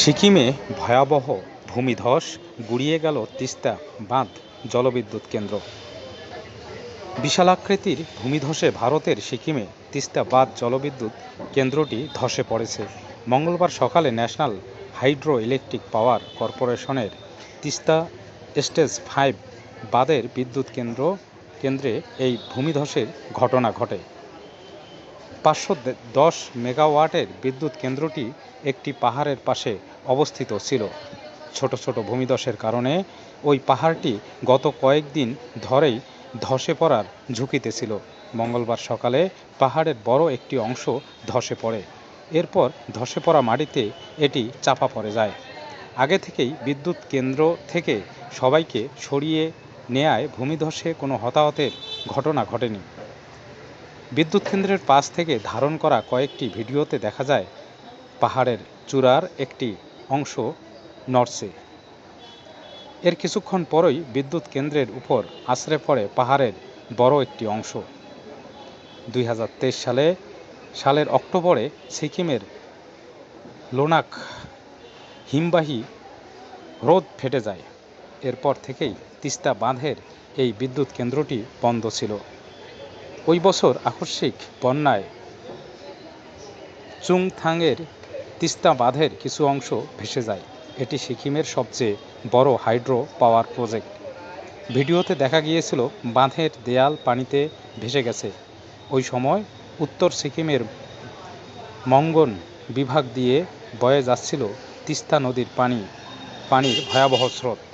সিকিমে ভয়াবহ ভূমিধস গুঁড়িয়ে গেল তিস্তা বাঁধ জলবিদ্যুৎ কেন্দ্র। বিশালাকৃতির ভূমিধসে ভারতের সিকিমে তিস্তা বাঁধ জলবিদ্যুৎ কেন্দ্রটি ধসে পড়েছে। মঙ্গলবার সকালে ন্যাশনাল হাইড্রো ইলেকট্রিক পাওয়ার কর্পোরেশনের তিস্তা স্টেজ ফাইভ বাঁধের বিদ্যুৎ কেন্দ্র, কেন্দ্রে এই ভূমিধসের ঘটনা ঘটে। পাঁচশো দশ মেগাওয়াটের বিদ্যুৎ কেন্দ্রটি একটি পাহাড়ের পাশে অবস্থিত ছিল। ছোট ছোট ভূমিধসের কারণে ওই পাহাড়টি গত কয়েকদিন ধরেই ধসে পড়ার ঝুঁকিতে ছিল। মঙ্গলবার সকালে পাহাড়ের বড় একটি অংশ ধসে পড়ে। এরপর ধসে পড়া মাটিতে এটি চাপা পড়ে যায়। আগে থেকেই বিদ্যুৎ কেন্দ্র থেকে সবাইকে সরিয়ে নেয়ায় ভূমিধসে কোনো হতাহতের ঘটনা ঘটেনি। বিদ্যুৎ কেন্দ্রের পাশ থেকে ধারণ করা কয়েকটি ভিডিওতে দেখা যায়, পাহাড়ের চূড়ার একটি অংশ নড়ছে। এর কিছুক্ষণ পরই বিদ্যুৎ কেন্দ্রের উপর আছড়ে পড়ে পাহাড়ের বড় একটি অংশ। দুই হাজার তেইশ সালে, সালের অক্টোবরে সিকিমের লোনাক হিমবাহী হ্রদ ফেটে যায়। এরপর থেকেই তিস্তা বাঁধের এই বিদ্যুৎ কেন্দ্রটি বন্ধ ছিল। ওই বছর আকস্মিক বন্যায় চুংথাংয়ের তিস্তা বাঁধের কিছু অংশ ভেসে যায়। এটি সিকিমের সবচেয়ে বড় হাইড্রো পাওয়ার প্রজেক্ট। ভিডিওতে দেখা গিয়েছিল, বাঁধের দেয়াল পানিতে ভেসে গেছে। ওই সময় উত্তর সিকিমের মঙ্গন বিভাগ দিয়ে বয়ে যাচ্ছিল তিস্তা নদীর পানি, পানির ভয়াবহ স্রোত।